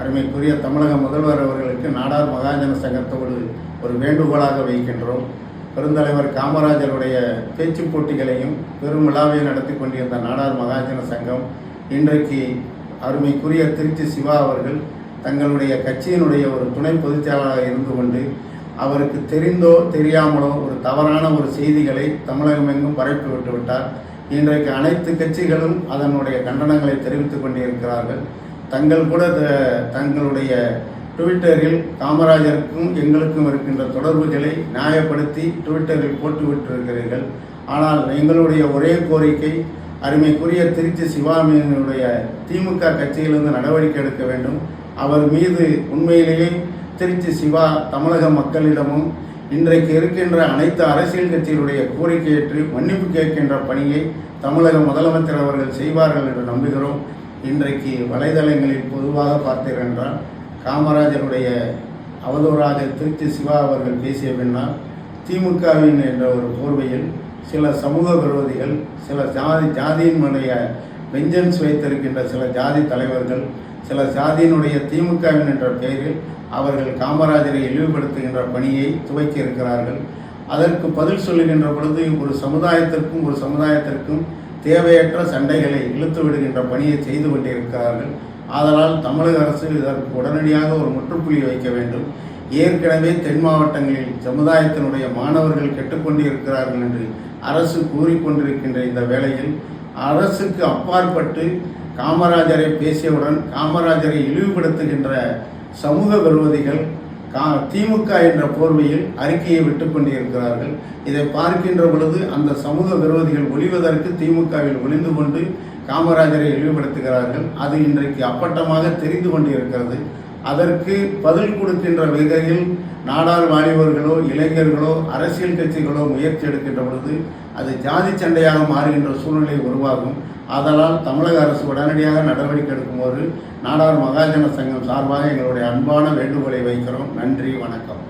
அருமைக்குரிய தமிழக முதல்வர் அவர்களுக்கு நாடார் மகாஜன சங்கத்தோடு ஒரு வேண்டுகோளாக வைக்கின்றோம். பெருந்தலைவர் காமராஜருடைய பேச்சு போட்டிகளையும் பெரும் விழாவை நடத்தி கொண்டிருந்த நாடார் மகாஜன சங்கம் இன்றைக்கு அருமைக்குரிய திருச்சி சிவா அவர்கள் தங்களுடைய கட்சியினுடைய ஒரு துணை பொதுச்செயலாளராக இருந்து கொண்டு அவருக்கு தெரிந்தோ தெரியாமலோ ஒரு தவறான ஒரு செய்திகளை தமிழகம் எங்கும் பரப்பி விட்டு விட்டார். இன்றைக்கு அனைத்து கட்சிகளும் அதனுடைய கண்டனங்களை தெரிவித்துக் கொண்டிருக்கிறார்கள். தங்கள் கூட த- தங்களுடைய ட்விட்டரில் காமராஜருக்கும் எங்களுக்கும் இருக்கின்ற தொடர்புகளை நியாயப்படுத்தி ட்விட்டரில் போட்டுவிட்டிருக்கிறீர்கள். ஆனால் எங்களுடைய ஒரே கோரிக்கை அருமைக்குரிய திருச்சி சிவாமியினுடைய திமுக கட்சியிலிருந்து நடவடிக்கை எடுக்க வேண்டும். அவர் மீது உண்மையிலேயே திருச்சி சிவா தமிழக மக்களிடமும் இன்றைக்கு இருக்கின்ற அனைத்து அரசியல் கட்சியினுடைய கோரிக்கையேற்று மன்னிப்பு கேட்கின்ற பணியை தமிழக முதலமைச்சர் அவர்கள் செய்வார்கள் என்று நம்புகிறோம். இன்றைக்கு வலைதளங்களில் பொதுவாக பார்த்தீர்கள் என்றால் காமராஜருடைய அவதூறாக திருச்சி சிவா அவர்கள் பேசிய பின்னால் திமுகவின் என்ற ஒரு போர்வையில் சில சமூக விரோதிகள் சில ஜாதி ஜாதியினுடைய வெஞ்சன்ஸ் வைத்திருக்கின்ற சில ஜாதி தலைவர்கள் சில ஜாதியினுடைய திமுகவின் என்ற பெயரில் அவர்கள் காமராஜரை இழிவுபடுத்துகின்ற பணியை துவக்கி இருக்கிறார்கள் அதற்கு பதில் சொல்லுகின்ற பொழுது ஒரு சமுதாயத்திற்கும் ஒரு சமுதாயத்திற்கும் தேவையற்ற சண்டைகளை இழுத்து விடுகின்ற பணியை செய்து கொண்டிருக்கிறார்கள். ஆதலால் தமிழக அரசு இதற்கு உடனடியாக ஒரு முற்றுப்புள்ளி வைக்க வேண்டும். ஏற்கனவே தென் மாவட்டங்களில் சமுதாயத்தினுடைய மாணவர்கள் கெட்டுக்கொண்டிருக்கிறார்கள் என்று அரசு கூறிக்கொண்டிருக்கின்ற இந்த வேளையில் அரசுக்கு அப்பாற்பட்டு காமராஜரை பேசியவுடன் காமராஜரை இழிவுபடுத்துகின்ற சமூக விரோதிகள் கா திமுக என்ற போர்வையில் அறிக்கையை விட்டுக்கொண்டு இருக்கிறார்கள் இதை பார்க்கின்ற பொழுது அந்த சமூக விரோதிகள் ஒளிவதற்கு திமுகவில் ஒளிந்து கொண்டு காமராஜரை இழிவுபடுத்துகிறார்கள். அது இன்றைக்கு அப்பட்டமாக தெரிந்து கொண்டிருக்கிறது. அதற்கு பதில் கொடுக்கின்ற வகையில் நாடார் வாலிபர்களோ இளைஞர்களோ அரசியல் கட்சிகளோ முயற்சி எடுக்கின்ற பொழுது அது ஜாதி சண்டையாக மாறுகின்ற சூழ்நிலை உருவாகும். ஆதலால் தமிழக அரசு உடனடியாக நடவடிக்கை எடுக்கும்போது நாடார் மகாஜன சங்கம் சார்பாக எங்களுடைய அன்பான வேண்டுகோளை வைக்கிறோம். நன்றி வணக்கம்.